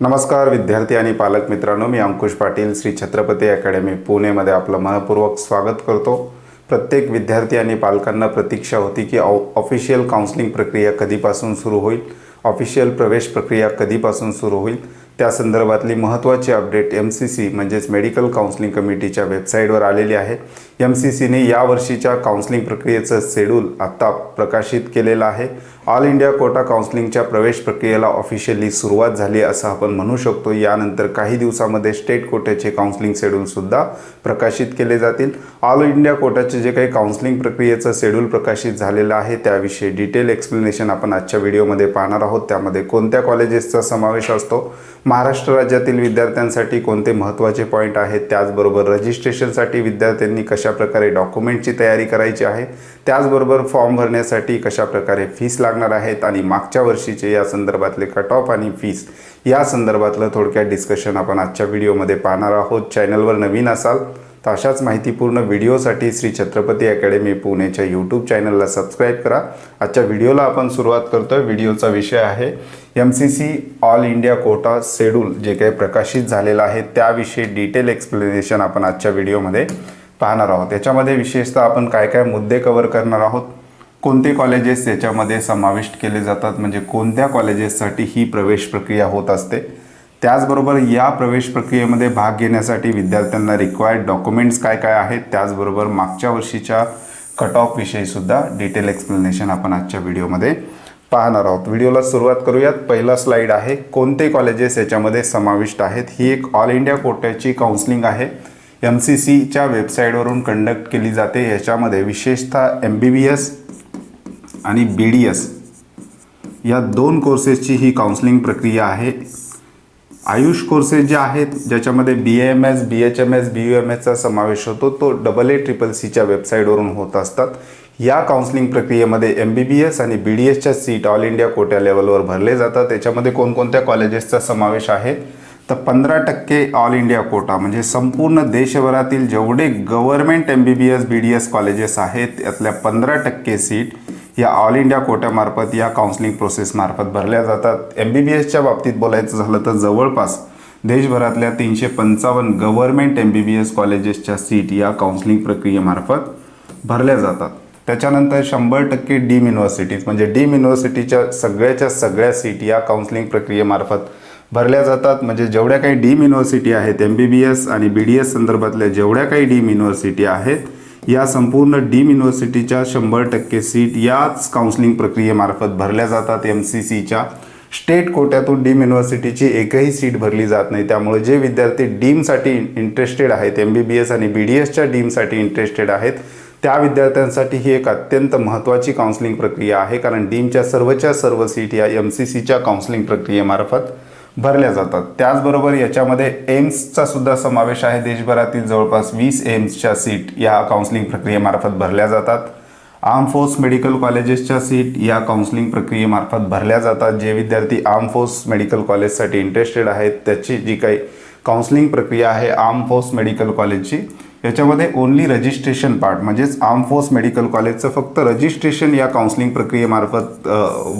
नमस्कार विद्यार्थी आणि पालक मित्रांनो मी अंकुश पाटील श्री छत्रपती अकॅडमी पुणेमध्ये आपलं मनपूर्वक स्वागत करतो. प्रत्येक विद्यार्थी आणि पालकांना प्रतीक्षा होती की ऑफिशियल काउन्सिलिंग प्रक्रिया कधीपासून सुरू होईल? ऑफिशियल प्रवेश प्रक्रिया कधीपासून सुरू होईल? त्या संदर्भातली महत्त्वाची अपडेट एम सी सी म्हणजेच मेडिकल काउन्सिलिंग कमिटीच्या वेबसाईटवर आलेली आहे. एम सी सीने यावर्षीच्या काउन्सिलिंग प्रक्रियेचं शेड्यूल आत्ता प्रकाशित केलेलं आहे. ऑल इंडिया कोटा काउन्सिलिंगच्या प्रवेश प्रक्रियेला ऑफिशियली सुरुवात झाली असं आपण म्हणू शकतो. यानंतर काही दिवसामध्ये स्टेट कोट्याचे काउन्सिलिंग शेड्यूलसुद्धा प्रकाशित केले जातील. ऑल इंडिया कोटाचे जे काही काउन्सिलिंग प्रक्रियेचं शेड्यूल प्रकाशित झालेलं आहे त्याविषयी डिटेल एक्सप्लेनेशन आपण आजच्या व्हिडिओमध्ये पाहणार आहोत. त्यामध्ये कोणत्या कॉलेजेसचा समावेश असतो? महाराष्ट्र राज्यातील विद्यार्थ्यांसाठी कोणते महत्त्वाचे पॉईंट आहेत? त्याचबरोबर रजिस्ट्रेशनसाठी विद्यार्थ्यांनी कशाप्रकारे डॉक्युमेंटची तयारी करायची आहे? त्याचबरोबर फॉर्म भरण्यासाठी कशाप्रकारे फीस लागणार आहेत आणि मागच्या वर्षीचे या संदर्भातले कट ऑफ आणि फीस या संदर्भातलं थोडक्यात डिस्कशन आपण आजच्या व्हिडिओमध्ये पाहणार आहोत. चॅनलवर नवीन असाल तर अशाच माहितीपूर्ण व्हिडिओसाठी श्री छत्रपती अकॅडमी पुणेच्या यूट्यूब चॅनलला सबस्क्राईब करा. आजच्या व्हिडिओला आपण सुरुवात करतोय. व्हिडिओचा विषय आहे M C C all India quota schedule जे काही प्रकाशित झालेलं आहे त्याविषयी डिटेल एक्सप्लेनेशन आपण आजच्या व्हिडिओमध्ये पाहणार आहोत. याच्यामध्ये विशेषतः आपण काय काय मुद्दे कव्हर करणार आहोत? कोणते कॉलेजेस याच्यामध्ये समाविष्ट केले जातात? म्हणजे कोणत्या कॉलेजेससाठी ही प्रवेश प्रक्रिया होत असते? त्याचबरोबर या प्रवेश प्रक्रियेमध्ये भाग घेण्यासाठी विद्यार्थ्यांना रिक्वायर्ड डॉक्युमेंट्स काय काय आहेत? त्याचबरोबर मागच्या वर्षीच्या कट ऑफविषयीसुद्धा डिटेल एक्सप्लेनेशन आपण आजच्या व्हिडिओमध्ये पाहणार आहोत. व्हिडिओला सुरुवात करूयात. पहिला स्लाईड आहे कोणते कॉलेजेस याच्यामध्ये समाविष्ट आहेत? ही एक ऑल इंडिया कोट्याची काउन्सिलिंग आहे. एम सी सीच्या वेबसाईटवरून कंडक्ट केली जाते. याच्यामध्ये विशेषतः एम बी बी एस आणि बी डी एस या दोन कोर्सेसची ही काउन्सिलिंग प्रक्रिया आहे. आयुष कोर्सेस जे आहेत ज्याच्यामध्ये B M S B H M S B U M एसचा समावेश होतो तो डबल ए ट्रिपल सीच्या वेबसाईटवरून होत असतात. या काउन्सिलिंग प्रक्रियेमध्ये एम बी बी एस आणि बी डी एसच्या सीट ऑल इंडिया कोट्या लेवलवर भरले जातात. त्याच्यामध्ये कोणकोणत्या कॉलेजेसचा समावेश आहे? तर पंधरा टक्के ऑल इंडिया कोटा म्हणजे संपूर्ण देशभरातील जेवढे government M B B S B D S colleges आहेत त्यातल्या पंधरा टक्के सीट या ऑल इंडिया कोट्यामार्फत या काउन्सिलिंग प्रोसेसमार्फत भरल्या जातात. एम बी बी एसच्या बाबतीत बोलायचं झालं तर जवळपास देशभरातल्या तीनशे पंचावन्न government M B B S कॉलेजेसच्या seat या काउन्सिलिंग प्रक्रियेमार्फत भरल्या जातात. त्याच्यानंतर शंभर टक्के डीम युनिव्हर्सिटीज म्हणजे डीम युनिव्हर्सिटीच्या सगळ्याच्या सगळ्या सीट या काउन्सिलिंग प्रक्रियेमार्फत भरल्या जातात. म्हणजे जेवढ्या काही डीम युनिव्हर्सिटी आहेत एम बी बी एस आणि बी डी एस संदर्भातल्या जेवढ्या काही डीम युनिव्हर्सिटी आहेत या संपूर्ण डीम युनिव्हर्सिटीच्या शंभर टक्के सीट याच काउन्सिलिंग प्रक्रियेमार्फत भरल्या जातात. एम सी सीच्या स्टेट कोट्यातून डीम युनिव्हर्सिटीची एकही सीट भरली जात नाही. त्यामुळे जे विद्यार्थी डीमसाठी इंटरेस्टेड आहेत एम बी बी एस आणि बी डी एसच्या डीमसाठी इंटरेस्टेड आहेत त्या विद्यार्थ्यांसाठी ही एक अत्यंत महत्त्वाची काउन्सिलिंग प्रक्रिया आहे. कारण डीमच्या सर्वच्या सर्व सीट या एम सी सीच्या काउन्सिलिंग प्रक्रियेमार्फत भरल्या जातात. त्याचबरोबर याच्यामध्ये एम्सचा सुद्धा समावेश आहे. देशभरातील जवळपास वीस एम्सच्या सीट या काउन्सिलिंग प्रक्रियेमार्फत भरल्या जातात. आर्म फोर्स मेडिकल कॉलेजेसच्या सीट या काउन्सिलिंग प्रक्रियेमार्फत भरल्या जातात. जे विद्यार्थी आर्म फोर्स मेडिकल कॉलेजसाठी इंटरेस्टेड आहेत त्याची जी काही काउन्सिलिंग प्रक्रिया आहे आर्म फोर्स मेडिकल कॉलेजची याच्यामध्ये ओन्ली रजिस्ट्रेशन पार्ट म्हणजेच आर्म फोर्स मेडिकल कॉलेजचं फक्त रजिस्ट्रेशन या काउन्सिलिंग प्रक्रियेमार्फत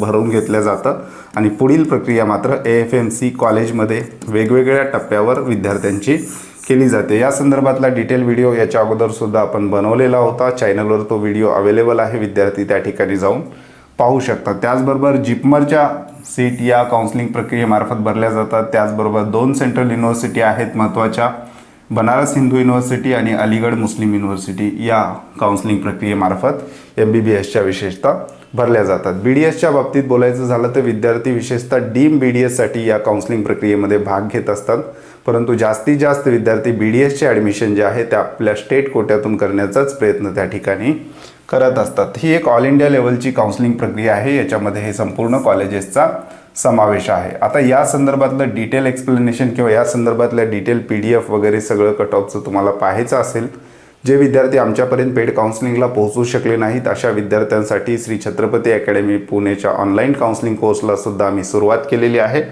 भरून घेतलं जातं. आणि पुढील प्रक्रिया मात्र ए एफ एम सी कॉलेजमध्ये वेगवेगळ्या टप्प्यावर विद्यार्थ्यांची केली जाते. या संदर्भातला डिटेल व्हिडिओ याच्या अगोदरसुद्धा आपण बनवलेला होता. चॅनलवर तो व्हिडिओ अवेलेबल आहे. विद्यार्थी त्या ठिकाणी जाऊन पाहू शकतात. त्याचबरोबर जिपमरच्या सीट या काउन्सिलिंग प्रक्रियेमार्फत भरल्या जातात. त्याचबरोबर दोन सेंट्रल युनिव्हर्सिटी आहेत महत्त्वाच्या बनारस हिंदू युनिव्हर्सिटी आणि अलीगड मुस्लिम युनिव्हर्सिटी या काउन्सिलिंग प्रक्रियेमार्फत एम बी बी एसच्या विशेषतः भरल्या जातात. बी डी एसच्या बाबतीत बोलायचं झालं तर विद्यार्थी विशेषतः डीम बी डी एससाठी या काउन्सिलिंग प्रक्रियेमध्ये भाग घेत असतात. परंतु जास्तीत जास्त विद्यार्थी बी डी एसचे ॲडमिशन जे आहे ते आपल्या स्टेट कोट्यातून करण्याचाच प्रयत्न त्या ठिकाणी करत असतात. ही एक ऑल इंडिया लेवलची काउन्सिलिंग प्रक्रिया आहे. याच्यामध्ये हे संपूर्ण कॉलेजेसचा समावेश आहे. आता या संदर्भातलं डिटेल एक्सप्लेनेशन किंवा या संदर्भातल्या डिटेल पी डी एफ वगैरे सगळं कट ऑफचं तुम्हाला पाहायचं असेल जे विद्यार्थी आमच्यापर्यंत पेड काउन्सिलिंगला पोहोचू शकले नाहीत अशा विद्यार्थ्यांसाठी श्री छत्रपती अकॅडमी पुणेच्या ऑनलाईन काउन्सिलिंग कोर्सला सुद्धा आम्ही सुरुवात केलेली आहे.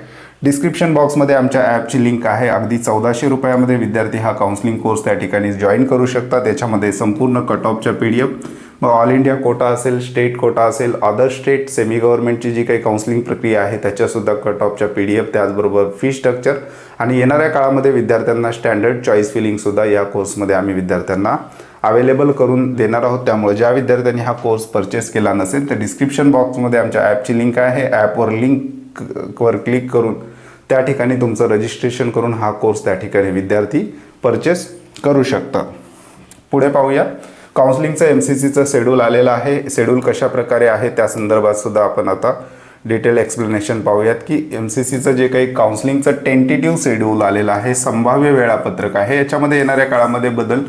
डिस्क्रिप्शन बॉक्समध्ये आमच्या ॲपची लिंक आहे. अगदी चौदाशे रुपयामध्ये विद्यार्थी हा काउन्सिलिंग कोर्स त्या ठिकाणी जॉईन करू शकता त्याच्यामध्ये संपूर्ण कट ऑफच्या पी डी एफ मग ऑल इंडिया कोटा असेल स्टेट कोटा असेल अदर स्टेट सेमी गव्हर्नमेंटची जी काही काउन्सिलिंग प्रक्रिया आहे त्याच्यासुद्धा कट ऑफच्या पी डी एफ त्याचबरोबर फी स्ट्रक्चर आणि येणाऱ्या काळामध्ये विद्यार्थ्यांना स्टँडर्ड चॉईस फिलिंगसुद्धा या कोर्समध्ये आम्ही विद्यार्थ्यांना अवेलेबल करून देणार आहोत. त्यामुळे ज्या विद्यार्थ्यांनी हा कोर्स परचेस केला नसेल तर डिस्क्रिप्शन बॉक्समध्ये आमच्या ॲपची लिंक आहे. ॲपवर लिंकवर क्लिक करून त्या ठिकाणी तुमचं रजिस्ट्रेशन करून हा कोर्स त्या ठिकाणी विद्यार्थी परचेस करू शकतात. पुढे पाहूया. काउन्सिलिंगचं एम सी सीचं शेड्यूल आलेलं आहे. शेड्यूल कशा प्रकारे आहे त्या संदर्भात सुद्धा आपण आता डिटेल एक्सप्लेनेशन पाहूयात की एम सी सीचं जे काही काउन्सिलिंगचं टेंटेटिव्ह शेड्यूल आलेलं आहे संभाव्य वेळापत्रक आहे याच्यामध्ये येणाऱ्या काळामध्ये बदल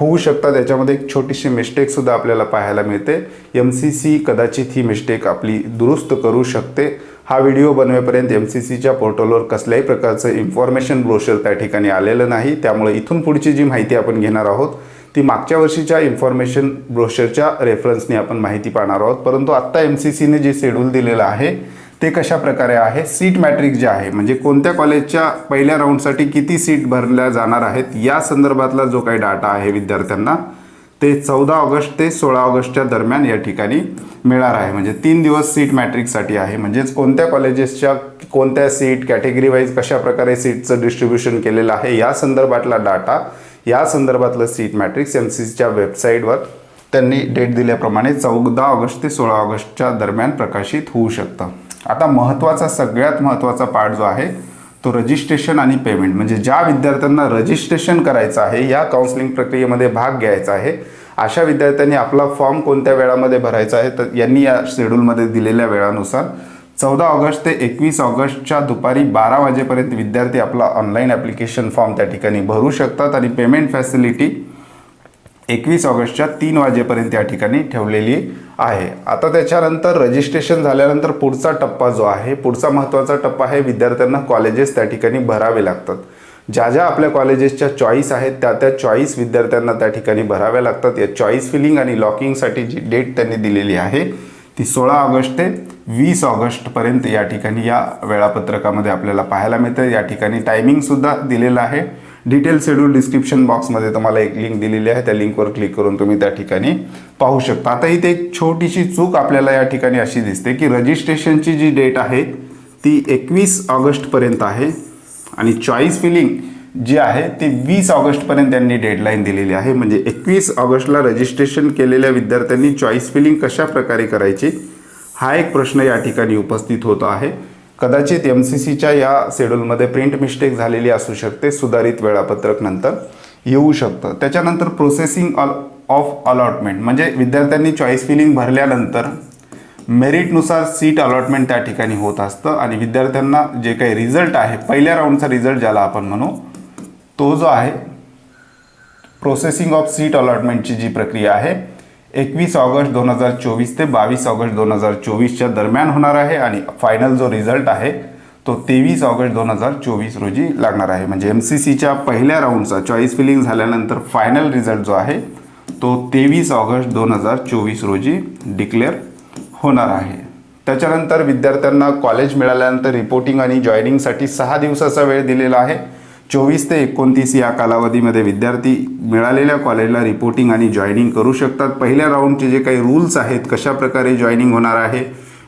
होऊ शकतात. याच्यामध्ये एक छोटीशी मिस्टेकसुद्धा आपल्याला पाहायला मिळते. एम सी सी कदाचित ही मिस्टेक आपली दुरुस्त करू शकते. हा व्हिडिओ बनवेपर्यंत एम सी सीच्या पोर्टलवर कसल्याही प्रकारचं इन्फॉर्मेशन ब्रोशर त्या ठिकाणी आलेलं नाही. त्यामुळे इथून पुढची जी माहिती आपण घेणार आहोत ती मागच्या वर्षीच्या इन्फॉर्मेशन ब्रोशरच्या रेफरन्सने आपण माहिती पाहणार आहोत. परंतु आत्ता एम सी सीने जे शेड्यूल दिलेलं आहे ते कशा प्रकारे आहे? सीट मॅट्रिक जे आहे म्हणजे कोणत्या कॉलेजच्या पहिल्या राऊंडसाठी किती सीट भरल्या जाणार आहेत या संदर्भातला जो काही डाटा आहे विद्यार्थ्यांना ते चौदा ऑगस्ट ते सोळा ऑगस्टच्या दरम्यान या ठिकाणी मिळणार आहे. म्हणजे तीन दिवस सीट मॅट्रिकसाठी आहे. म्हणजेच कोणत्या कॉलेजेसच्या कोणत्या सीट कॅटेगरी वाईज कशा प्रकारे सीटचं डिस्ट्रीब्युशन केलेलं आहे या संदर्भातला डाटा या संदर्भातलं सीट मॅट्रिक्स एम सी सीच्या वेबसाईटवर त्यांनी डेट दिल्याप्रमाणे चौदा ऑगस्ट ते सोळा ऑगस्टच्या दरम्यान प्रकाशित होऊ शकतं. आता महत्त्वाचा सगळ्यात महत्त्वाचा पार्ट जो आहे तो रजिस्ट्रेशन आणि पेमेंट म्हणजे ज्या विद्यार्थ्यांना रजिस्ट्रेशन करायचं आहे या काउन्सिलिंग प्रक्रियेमध्ये भाग घ्यायचा आहे अशा विद्यार्थ्यांनी आपला फॉर्म कोणत्या वेळामध्ये भरायचा आहे तर यांनी या शेड्यूलमध्ये दिलेल्या वेळानुसार चौदा ऑगस्ट ते एकवीस ऑगस्टच्या दुपारी बारा वाजेपर्यंत विद्यार्थी आपला ऑनलाईन ॲप्लिकेशन फॉर्म त्या ठिकाणी भरू शकतात आणि पेमेंट फॅसिलिटी एकवीस ऑगस्टच्या तीन वाजेपर्यंत या ठिकाणी ठेवलेली आहे. आता त्याच्यानंतर रजिस्ट्रेशन झाल्यानंतर पुढचा टप्पा जो आहे पुढचा महत्त्वाचा टप्पा आहे विद्यार्थ्यांना कॉलेजेस त्या ठिकाणी भरावे लागतात. ज्या ज्या आपल्या कॉलेजेसच्या चॉईस आहेत त्या त्या चॉईस विद्यार्थ्यांना त्या ठिकाणी भराव्या लागतात. या चॉईस फिलिंग आणि लॉकिंगसाठी जी डेट त्यांनी दिलेली आहे ती सोळा ऑगस्ट ते वीस ऑगस्टपर्यंत या ठिकाणी या वेळापत्रकामध्ये आपल्याला पाहायला मिळतं. या ठिकाणी टायमिंगसुद्धा दिलेलं आहे. डिटेल शेड्यूल डिस्क्रिप्शन बॉक्समध्ये तुम्हाला एक लिंक दिलेली आहे. त्या लिंकवर क्लिक करून तुम्ही त्या ठिकाणी पाहू शकता. आता इथे एक छोटीशी चूक आपल्याला या ठिकाणी अशी दिसते की रजिस्ट्रेशनची जी डेट आहे ती एकवीस ऑगस्टपर्यंत आहे. आणि चॉईस फिलिंग जी आहे ती वीस ऑगस्टपर्यंत त्यांनी डेडलाईन दिलेली आहे. म्हणजे एकवीस ऑगस्टला रजिस्ट्रेशन केलेल्या विद्यार्थ्यांनी चॉईस फिलिंग कशा प्रकारे करायची? हा एक प्रश्न या ठिकाणी उपस्थित होतो आहे. कदाचित एम सी सीच्या या शेड्यूलमध्ये प्रिंट मिस्टेक झालेली असू शकते सुधारित वेळापत्रक नंतर येऊ शकतं. त्याच्यानंतर प्रोसेसिंग ऑल ऑफ अलॉटमेंट म्हणजे विद्यार्थ्यांनी चॉईस फिलिंग भरल्यानंतर मेरिटनुसार सीट अलॉटमेंट त्या ठिकाणी होत असतं आणि विद्यार्थ्यांना जे काही रिझल्ट आहे पहिल्या राऊंडचा रिझल्ट ज्याला आपण म्हणू तो जो आहे प्रोसेसिंग ऑफ सीट अलॉटमेंटची जी प्रक्रिया आहे एकवीस ऑगस्ट दोन हजार चोवीस ते बावीस ऑगस्ट दोन हजार चोवीसच्या दरम्यान होणार आहे आणि फायनल जो रिझल्ट आहे तो तेवीस ऑगस्ट दोन हजार चोवीस रोजी लागणार आहे. म्हणजे एम सी सीच्या पहिल्या राऊंडचा चॉईस फिलिंग झाल्यानंतर फायनल रिझल्ट जो आहे तो तेवीस ऑगस्ट दोन हजार चोवीस रोजी डिक्लेअर होणार आहे. त्याच्यानंतर विद्यार्थ्यांना कॉलेज मिळाल्यानंतर रिपोर्टिंग आणि जॉईनिंगसाठी सहा दिवसाचा वेळ दिलेला आहे. चोवीस ते एकोणतीस या कालावधीमध्ये विद्यार्थी मिळालेल्या कॉलेजला रिपोर्टिंग आणि जॉईनिंग करू शकतात. पहिल्या राऊंडचे जे काही रूल्स आहेत कशा प्रकारे जॉईनिंग होणार आहे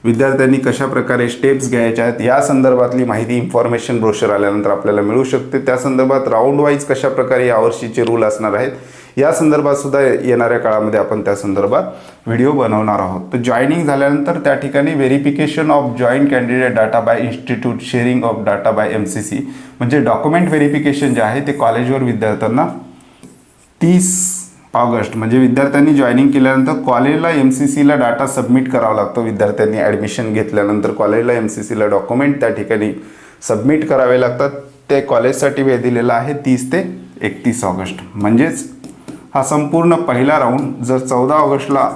विद्यार्थ्यांनी कशाप्रकारे स्टेप्स घ्यायच्या आहेत या संदर्भातली माहिती इन्फॉर्मेशन ब्रोशर आल्यानंतर आपल्याला मिळू शकते. त्या संदर्भात राऊंड वाईज कशाप्रकारे यावर्षीचे रूल असणार आहेत या संदर्भात सुद्धा येणाऱ्या काळामध्ये आपण त्या संदर्भात व्हिडिओ बनवणार आहोत. तर जॉईनिंग झाल्यानंतर त्या ठिकाणी verification of joint candidate data by institute sharing of data by M C C म्हणजे डॉक्युमेंट व्हेरिफिकेशन जे आहे ते कॉलेजवर विद्यार्थ्यांना तीस ऑगस्ट म्हणजे विद्यार्थ्यांनी जॉईनिंग केल्यानंतर कॉलेजला एम सी सीला डाटा सबमिट करावा लागतो. विद्यार्थ्यांनी ॲडमिशन घेतल्यानंतर कॉलेजला एम सी सीला डॉक्युमेंट त्या ठिकाणी सबमिट करावे लागतात. ते कॉलेजसाठी वेळ दिलेला आहे तीस ते एकतीस ऑगस्ट. म्हणजेच हा संपूर्ण पहिला राऊंड जर चौदा ऑगस्टला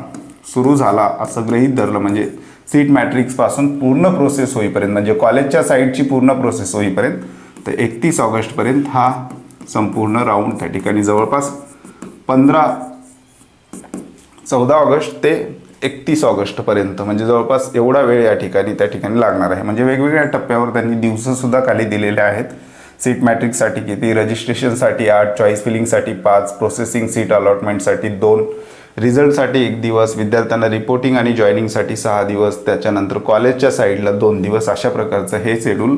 सुरू झाला असं गृहीत धरलं म्हणजे सीट मॅट्रिक्सपासून पूर्ण प्रोसेस होईपर्यंत म्हणजे कॉलेजच्या साईडची पूर्ण प्रोसेस होईपर्यंत तर एकतीस ऑगस्टपर्यंत हा संपूर्ण राऊंड त्या ठिकाणी जवळपास पंधरा चौदा ऑगस्ट ते एकतीस ऑगस्टपर्यंत म्हणजे जवळपास एवढा वेळ या ठिकाणी त्या ठिकाणी लागणार आहे. म्हणजे वेगवेगळ्या टप्प्यावर त्यांनी दिवसंसुद्धा खाली दिलेले आहेत. सीट मॅट्रिकसाठी किती रजिस्ट्रेशनसाठी आठ चॉईस फिलिंगसाठी पाच प्रोसेसिंग सीट अलॉटमेंटसाठी दोन रिझल्टसाठी एक दिवस विद्यार्थ्यांना रिपोर्टिंग आणि जॉईनिंगसाठी सहा दिवस त्याच्यानंतर कॉलेजच्या साईडला दोन दिवस अशा प्रकारचं हे शेड्यूल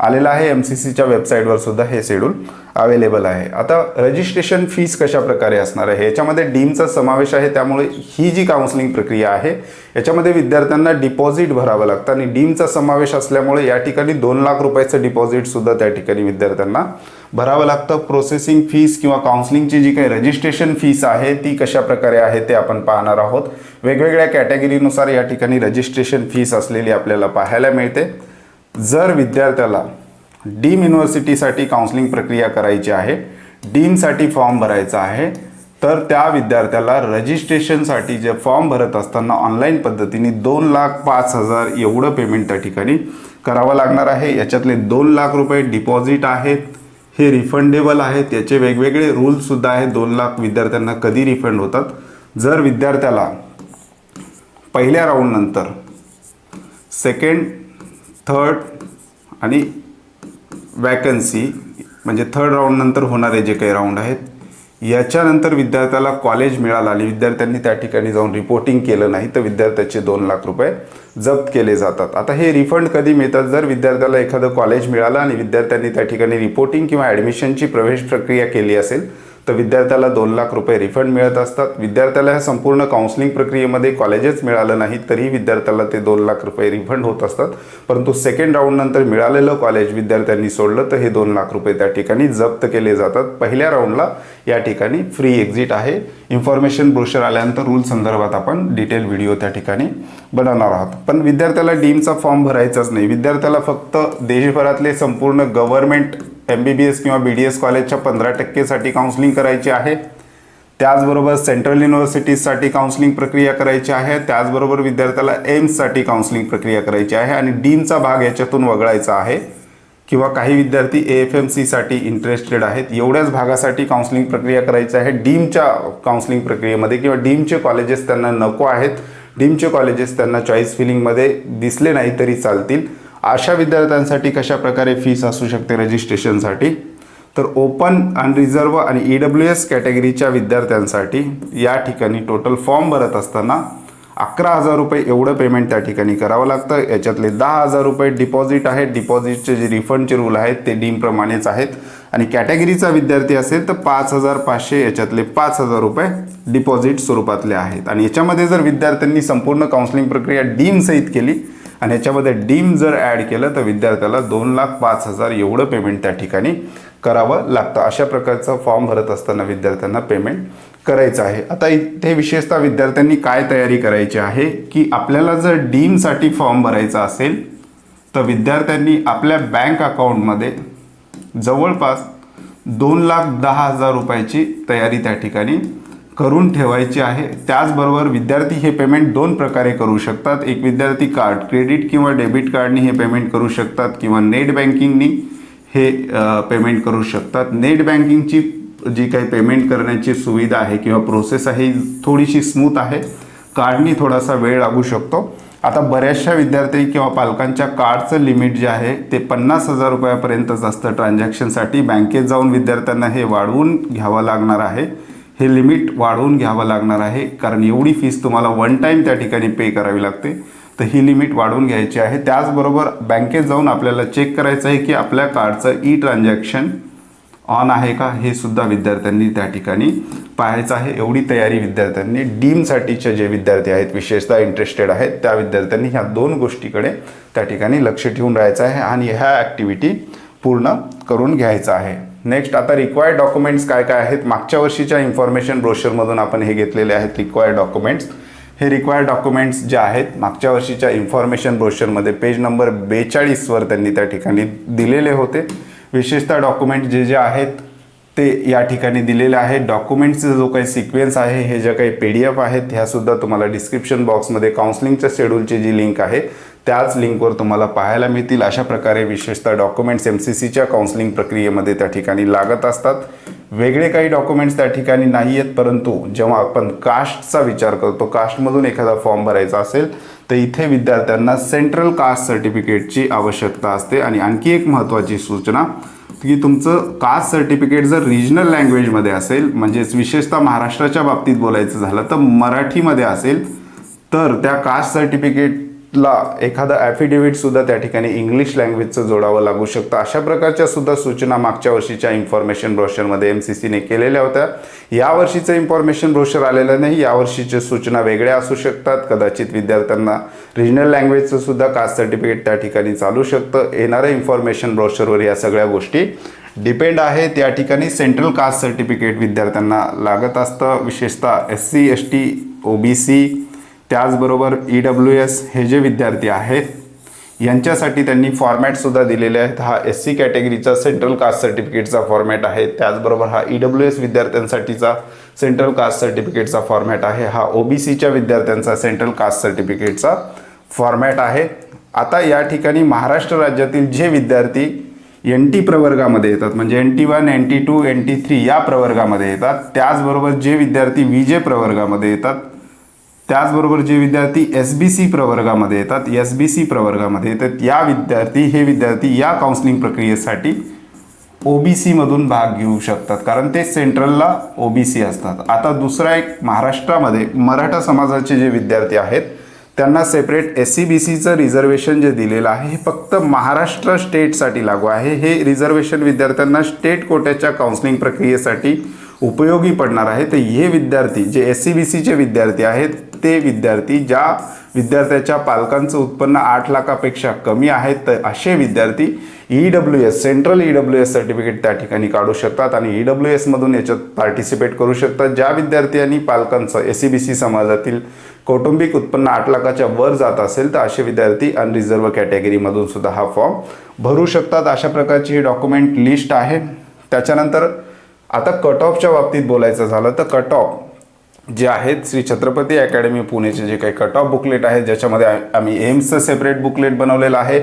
आलेला आहे एम सी सीच्या वेबसाईटवर सुद्धा हे शेड्यूल अवेलेबल आहे. आता रजिस्ट्रेशन फीस कशा प्रकारे असणार आहे? याच्यामध्ये डीमचा समावेश आहे त्यामुळे ही जी काउन्सिलिंग प्रक्रिया आहे याच्यामध्ये विद्यार्थ्यांना डिपॉझिट भरावं लागतं आणि डीमचा समावेश असल्यामुळे या ठिकाणी दोन लाख रुपयाचं डिपॉझिटसुद्धा त्या ठिकाणी विद्यार्थ्यांना भरावं लागतं. प्रोसेसिंग फीस किंवा काउन्सिलिंगची जी काही रजिस्ट्रेशन फीस आहे ती कशा प्रकारे आहे ते आपण पाहणार आहोत. वेगवेगळ्या कॅटेगरीनुसार या ठिकाणी रजिस्ट्रेशन फीस असलेली आपल्याला पाहायला मिळते. जर विद्यार्थ्याला डीम युनिव्हर्सिटीसाठी काउन्सिलिंग प्रक्रिया करायची आहे डीमसाठी फॉर्म भरायचा आहे तर त्या विद्यार्थ्याला रजिस्ट्रेशनसाठी जे फॉर्म भरत असताना ऑनलाईन पद्धतीने दोन लाख पाच हजार एवढं पेमेंट त्या ठिकाणी करावं लागणार आहे. याच्यातले दोन लाख रुपये डिपॉझिट आहेत हे रिफंडेबल आहेत. याचे वेगवेगळे रूल्ससुद्धा आहेत. दोन लाख विद्यार्थ्यांना कधी रिफंड होतात? जर विद्यार्थ्याला पहिल्या राऊंडनंतर सेकंड थर्ड आणि वॅकन्सी म्हणजे थर्ड राऊंडनंतर होणारे जे काही राऊंड आहेत याच्यानंतर विद्यार्थ्याला कॉलेज मिळालं आणि विद्यार्थ्यांनी त्या ठिकाणी जाऊन रिपोर्टिंग केलं नाही तर विद्यार्थ्याचे दोन लाख रुपये जप्त केले जातात. आता हे रिफंड कधी मिळतात? जर विद्यार्थ्याला एखादं कॉलेज मिळालं आणि विद्यार्थ्यांनी त्या ठिकाणी रिपोर्टिंग किंवा ॲडमिशनची प्रवेश प्रक्रिया केली असेल तर विद्यार्थ्याला दोन लाख रुपये रिफंड मिळत असतात. विद्यार्थ्याला ह्या संपूर्ण काउन्सिलिंग प्रक्रियेमध्ये कॉलेजेस मिळालं नाही तरी विद्यार्थ्याला ते दोन लाख रुपये रिफंड होत असतात. परंतु सेकंड राऊंडनंतर मिळालेलं कॉलेज विद्यार्थ्यांनी सोडलं तर हे दोन लाख रुपये त्या ठिकाणी जप्त केले जातात. पहिल्या राऊंडला या ठिकाणी फ्री एक्झिट आहे. इन्फॉर्मेशन ब्रोशर आल्यानंतर रूल संदर्भात आपण डिटेल व्हिडिओ त्या ठिकाणी बनवणार आहोत. पण विद्यार्थ्याला डीमचा फॉर्म भरायचाच नाही. विद्यार्थ्याला फक्त देशभरातले संपूर्ण government M B B S किंवा बी डी एस कॉलेजच्या पंधरा टक्केसाठी काउन्सिलिंग करायची आहे. त्याचबरोबर सेंट्रल युनिव्हर्सिटीजसाठी काउन्सिलिंग प्रक्रिया करायची आहे. त्याचबरोबर विद्यार्थ्याला एम्ससाठी काउन्सिलिंग प्रक्रिया करायची आहे. आणि डीमचा भाग याच्यातून वगळायचा आहे. किंवा काही विद्यार्थी ए एफ एम सीसाठी इंटरेस्टेड आहेत. एवढ्याच भागासाठी काउन्सिलिंग प्रक्रिया करायची आहे. डीमच्या काउन्सिलिंग प्रक्रियेमध्ये किंवा डीमचे कॉलेजेस त्यांना नको आहेत. डीमचे कॉलेजेस त्यांना चॉईस फिलिंगमध्ये दिसले नाही तरी चालतील. अशा विद्यार्थ्यांसाठी कशा प्रकारे फीस असू शकते रजिस्ट्रेशनसाठी तर ओपन आणि रिझर्व आणि ई डब्ल्यू एस कॅटेगरीच्या विद्यार्थ्यांसाठी या ठिकाणी टोटल फॉर्म भरत असताना अकरा हजार रुपये एवढं पेमेंट त्या ठिकाणी करावं लागतं. याच्यातले दहा हजार रुपये डिपॉझिट आहेत. डिपॉझिटचे जे रिफंडचे रूल आहेत ते डीमप्रमाणेच आहेत. आणि कॅटेगरीचा विद्यार्थी असेल तर पाच हजार पाचशे याच्यातले पाच हजार रुपये डिपॉझिट स्वरूपातले आहेत. आणि याच्यामध्ये जर विद्यार्थ्यांनी संपूर्ण काउन्सिलिंग प्रक्रिया डीमसहित केली आणि याच्यामध्ये डीम जर ॲड केलं तर विद्यार्थ्याला दोन लाख पाच हजार एवढं पेमेंट त्या ठिकाणी करावं लागतं. अशा प्रकारचा फॉर्म भरत असताना विद्यार्थ्यांना पेमेंट करायचं आहे. आता इथे विशेषतः विद्यार्थ्यांनी काय तयारी करायची आहे की आपल्याला जर डीमसाठी फॉर्म भरायचा असेल तर विद्यार्थ्यांनी आपल्या बँक अकाउंटमध्ये जवळपास दोन लाख दहा हजार रुपयाची तयारी त्या ठिकाणी करून ठेवायची आहे. त्याचबरोबर विद्यार्थी हे पेमेंट दोन प्रकारे करू शकतात. एक विद्यार्थी कार्ड क्रेडिट किंवा डेबिट कार्डनी हे पेमेंट करू शकतात किंवा नेट बँकिंगनी हे पेमेंट करू शकतात. नेट बँकिंगची जी काही पेमेंट करण्याची सुविधा आहे किंवा प्रोसेस आहे ही थोडीशी स्मूथ आहे. कार्डनी थोडासा वेळ लागू शकतो. आता बऱ्याचशा विद्यार्थी किंवा पालकांच्या कार्डचं लिमिट जे आहे ते पन्नास हजार रुपयापर्यंतच असतं. ट्रान्झॅक्शनसाठी बँकेत जाऊन विद्यार्थ्यांना हे वाढवून घ्यावं लागणार आहे. हे लिमिट वाढवून घ्यावं लागणार आहे. कारण एवढी फीस तुम्हाला वन टाईम त्या ठिकाणी पे करावी लागते. तर ही लिमिट वाढवून घ्यायची आहे. त्याचबरोबर बँकेत जाऊन आपल्याला चेक करायचं आहे की आपल्या कार्डचं ई ट्रान्झॅक्शन ऑन आहे का हे सुद्धा विद्यार्थ्यांनी त्या ठिकाणी पाहायचं आहे. एवढी तयारी विद्यार्थ्यांनी डीमसाठीचे जे विद्यार्थी आहेत विशेषतः इंटरेस्टेड आहेत त्या विद्यार्थ्यांनी ह्या दोन गोष्टीकडे त्या ठिकाणी लक्ष ठेवून राहायचं आहे आणि ह्या ॲक्टिव्हिटी पूर्ण करून घ्यायचं आहे. नेक्स्ट आता रिक्वायर्ड डॉक्युमेंट्स काय काय आहेत? मागच्या वर्षीच्या इन्फॉर्मेशन ब्रोशरमधून आपण हे घेतलेले आहेत रिक्वायर्ड डॉक्युमेंट्स हे रिक्वायर्ड डॉक्युमेंट्स जे आहेत मागच्या वर्षीच्या इन्फॉर्मेशन ब्रोशरमध्ये पेज नंबर बेचाळीसवर त्यांनी त्या ठिकाणी दिलेले होते. विशेषतः डॉक्युमेंट जे जे आहेत ते या ठिकाणी दिलेले आहेत. डॉक्युमेंट्सचा जो काही सिक्वेन्स आहे हे ज्या काही पी डी एफ आहेत ह्यासुद्धा तुम्हाला डिस्क्रिप्शन बॉक्समध्ये काउन्सिलिंगच्या शेड्यूलची जी लिंक आहे त्याच लिंकवर तुम्हाला पाहायला मिळतील. अशा प्रकारे विशेषतः डॉक्युमेंट्स एम सी सीच्या काउन्सिलिंग प्रक्रियेमध्ये त्या ठिकाणी लागत असतात. वेगळे काही डॉक्युमेंट्स त्या ठिकाणी नाही आहेत परंतु जेव्हा आपण कास्टचा विचार करतो कास्टमधून एखादा फॉर्म भरायचा असेल तर इथे विद्यार्थ्यांना सेंट्रल कास्ट सर्टिफिकेटची आवश्यकता असते. आणि आणखी एक महत्त्वाची सूचना की तुमचं कास्ट सर्टिफिकेट जर रिजनल लँग्वेजमध्ये असेल म्हणजेच विशेषतः महाराष्ट्राच्या बाबतीत बोलायचं झालं तर मराठीमध्ये असेल तर त्या कास्ट सर्टिफिकेट ला एखादं ॲफिडेव्हिट सुद्धा त्या ठिकाणी इंग्लिश लँग्वेजचं जोडावं लागू शकतं. अशा प्रकारच्या सुद्धा सूचना मागच्या वर्षीच्या इन्फॉर्मेशन ब्रोशरमध्ये एम सी सीने केलेल्या होत्या. यावर्षीचं इन्फॉर्मेशन ब्रोशर आलेलं नाही. यावर्षीच्या सूचना वेगळ्या असू शकतात. कदाचित विद्यार्थ्यांना रिजनल लँग्वेजचं सुद्धा कास्ट सर्टिफिकेट त्या ठिकाणी चालू शकतं. येणाऱ्या इन्फॉर्मेशन ब्रोशरवर या सगळ्या गोष्टी डिपेंड आहेत. या ठिकाणी सेंट्रल कास्ट सर्टिफिकेट विद्यार्थ्यांना लागत असतं. विशेषतः S C S T O B C त्याचबरोबर ई डब्ल्यू एस हे जे विद्यार्थी आहेत यांच्यासाठी त्यांनी फॉर्मॅटसुद्धा दिलेले आहेत. हा एस सी कॅटेगरीचा सेंट्रल कास्ट सर्टिफिकेटचा फॉर्मॅट आहे. त्याचबरोबर हा ई डब्ल्यू एस विद्यार्थ्यांसाठीचा सेंट्रल कास्ट सर्टिफिकेटचा फॉर्मॅट आहे. हा ओ बी सीच्या विद्यार्थ्यांचा सेंट्रल कास्ट सर्टिफिकेटचा फॉर्मॅट आहे. आता या ठिकाणी महाराष्ट्र राज्यातील जे विद्यार्थी एन टी प्रवर्गामध्ये येतात म्हणजे N T one N T two N T three या प्रवर्गामध्ये येतात. त्याचबरोबर जे विद्यार्थी विजे प्रवर्गामध्ये येतात त्याचबरोबर जे विद्यार्थी एस बी सी प्रवर्गामध्ये येतात एस बी सी प्रवर्गामध्ये येतात या विद्यार्थी हे विद्यार्थी या काउन्सिलिंग प्रक्रियेसाठी ओ बी सीमधून भाग घेऊ शकतात. कारण ते सेंट्रलला ओ बी सी असतात. आता दुसरा एक महाराष्ट्रामध्ये मराठा समाजाचे जे विद्यार्थी आहेत त्यांना सेपरेट एस सी बी सीचं रिझर्वेशन जे दिलेलं आहे हे फक्त महाराष्ट्र स्टेटसाठी लागू आहे. हे रिझर्वेशन विद्यार्थ्यांना स्टेट कोट्याच्या काउन्सिलिंग प्रक्रियेसाठी उपयोगी पडणार आहे. तर हे विद्यार्थी जे एस सी बी सीचे विद्यार्थी आहेत ते विद्यार्थी ज्या विद्यार्थ्याच्या पालकांचं उत्पन्न आठ लाखापेक्षा कमी आहेत तर असे विद्यार्थी E W S central E W S certificate त्या ठिकाणी काढू शकतात आणि ई डब्ल्यू एसमधून याच्यात पार्टिसिपेट करू शकतात. ज्या विद्यार्थ्यांनी पालकांचं एस सी बी सी समाजातील कौटुंबिक उत्पन्न आठ लाखाच्या वर जात असेल तर असे विद्यार्थी अनरिझर्व कॅटेगरीमधून सुद्धा हा फॉर्म भरू शकतात. अशा प्रकारची ही डॉक्युमेंट लिस्ट आहे. त्याच्यानंतर आता कट ऑफच्या बाबतीत बोलायचं झालं तर कट ऑफ जे आहेत श्री छत्रपती अकॅडमी पुणेचे जे काही कट ऑफ बुकलेट आहे ज्याच्यामध्ये आम्ही एम्सचं सेपरेट बुकलेट बनवलेलं आहे.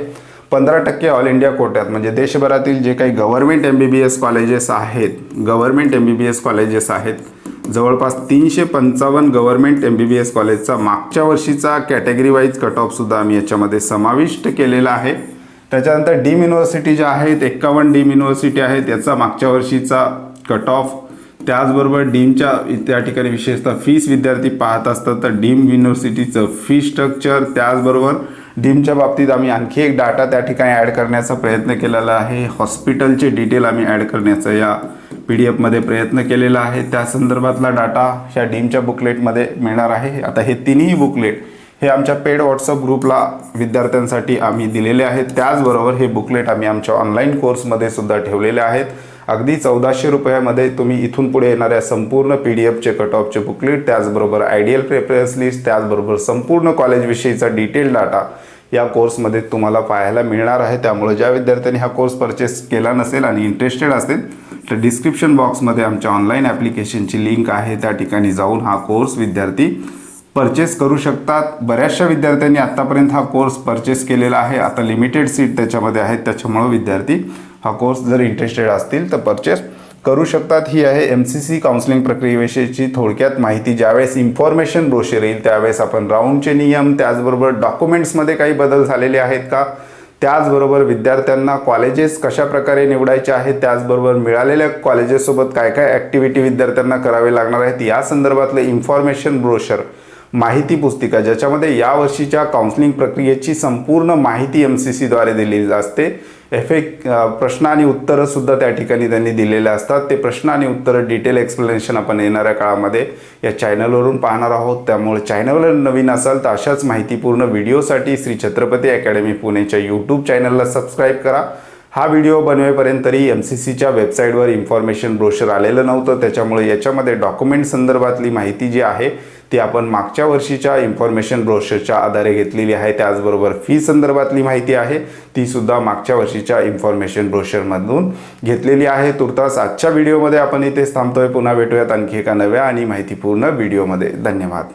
पंधरा टक्के ऑल इंडिया कोट्यात म्हणजे देशभरातील जे काही government M B B S colleges आहेत government M B B S colleges आहेत जवळपास तीनशे पंचावन्न government M B B S कॉलेजचा मागच्या वर्षीचा कॅटेगरी वाईज कट ऑफसुद्धा आम्ही याच्यामध्ये समाविष्ट केलेला आहे. त्याच्यानंतर डीम युनिव्हर्सिटी ज्या आहेत एक्कावन्न डीम युनिव्हर्सिटी आहेत याचा मागच्या वर्षीचा कट ऑफ त्याचबरोबर डीमच्या त्या ठिकाणी विशेषतः फीस विद्यार्थी पाहत असतात. तर डीम युनिव्हर्सिटीचं फी स्ट्रक्चर त्याचबरोबर डीमच्या बाबतीत आम्ही आणखी एक डाटा त्या ठिकाणी ॲड करण्याचा प्रयत्न केलेला आहे. हॉस्पिटलचे डिटेल आम्ही ॲड करण्याचा या पी डी एफमध्ये प्रयत्न केलेला आहे. त्या संदर्भातला डाटा ह्या डीमच्या बुकलेटमध्ये मिळणार आहे. आता हे तिन्ही बुकलेट हे आमच्या पेड व्हॉट्सअप ग्रुपला विद्यार्थ्यांसाठी आम्ही दिलेले आहेत. त्याचबरोबर हे बुकलेट आम्ही आमच्या ऑनलाईन कोर्समध्ये सुद्धा ठेवलेले आहेत. अगदी चौदाशे रुपयामध्ये तुम्ही इथून पुढे येणाऱ्या संपूर्ण पी डी एफचे कट ऑफचे बुकलेट त्याचबरोबर आयडियल प्रेफरन्स लिस्ट त्याचबरोबर संपूर्ण कॉलेजविषयीचा डिटेल डाटा या कोर्समध्ये तुम्हाला पाहायला मिळणार आहे. त्यामुळे ज्या विद्यार्थ्यांनी हा कोर्स परचेस केला नसेल आणि इंटरेस्टेड असेल तर डिस्क्रिप्शन बॉक्समध्ये आमच्या ऑनलाईन ॲप्लिकेशनची लिंक आहे. त्या ठिकाणी जाऊन हा कोर्स विद्यार्थी परचेस करू शकतात. बऱ्याचशा विद्यार्थ्यांनी आत्तापर्यंत हा कोर्स परचेस केलेला आहे. आता लिमिटेड सीट त्याच्यामध्ये आहेत त्याच्यामुळं विद्यार्थी हा कोर्स जर इंटरेस्टेड असतील तर परचेस करू शकतात. ही आहे एम सी सी काउन्सिलिंग प्रक्रियेविषयीची थोडक्यात माहिती. ज्यावेळेस इन्फॉर्मेशन ब्रोशर येईल त्यावेळेस आपण राऊंडचे नियम त्याचबरोबर डॉक्युमेंट्समध्ये काही बदल झालेले आहेत का? त्याचबरोबर विद्यार्थ्यांना कॉलेजेस कशा प्रकारे निवडायचे आहेत? त्याचबरोबर मिळालेल्या कॉलेजेससोबत काय काय ॲक्टिव्हिटी विद्यार्थ्यांना करावे लागणार आहेत? या संदर्भातले इन्फॉर्मेशन ब्रोशर माहिती पुस्तिका ज्याच्यामध्ये यावर्षीच्या काउन्सिलिंग प्रक्रियेची संपूर्ण माहिती एम सी सीद्वारे दिलेली असते. एफ ए प्रश्न आणि उत्तरंसुद्धा त्या ठिकाणी त्यांनी दिलेले असतात. ते प्रश्न आणि उत्तरं डिटेल एक्सप्लेनेशन आपण येणाऱ्या काळामध्ये या चॅनलवरून पाहणार आहोत. त्यामुळे चॅनलवर नवीन असाल तर अशाच माहितीपूर्ण व्हिडिओसाठी श्री छत्रपती अकॅडमी पुणेच्या यूट्यूब चॅनलला सबस्क्राईब करा. हा व्हिडिओ बनवेपर्यंत तरी एम सी सीच्या वेबसाईटवर इन्फॉर्मेशन ब्रोशर आलेलं नव्हतं. त्याच्यामुळे याच्यामध्ये डॉक्युमेंट संदर्भातली माहिती जी आहे ती आपण मागच्या वर्षीच्या इन्फॉर्मेशन ब्रोशरच्या आधारे घेतलेली आहे. त्याचबरोबर फी संदर्भातली माहिती आहे. ती सुद्धा मागच्या वर्षीच्या इन्फॉर्मेशन ब्रोशरमधून घेतलेली आहे. तुर्तास आजच्या व्हिडिओमध्ये आपण इथेच थांबतोय. पुन्हा भेटूयात आणखी एका नव्या आणि माहितीपूर्ण व्हिडिओमध्ये धन्यवाद.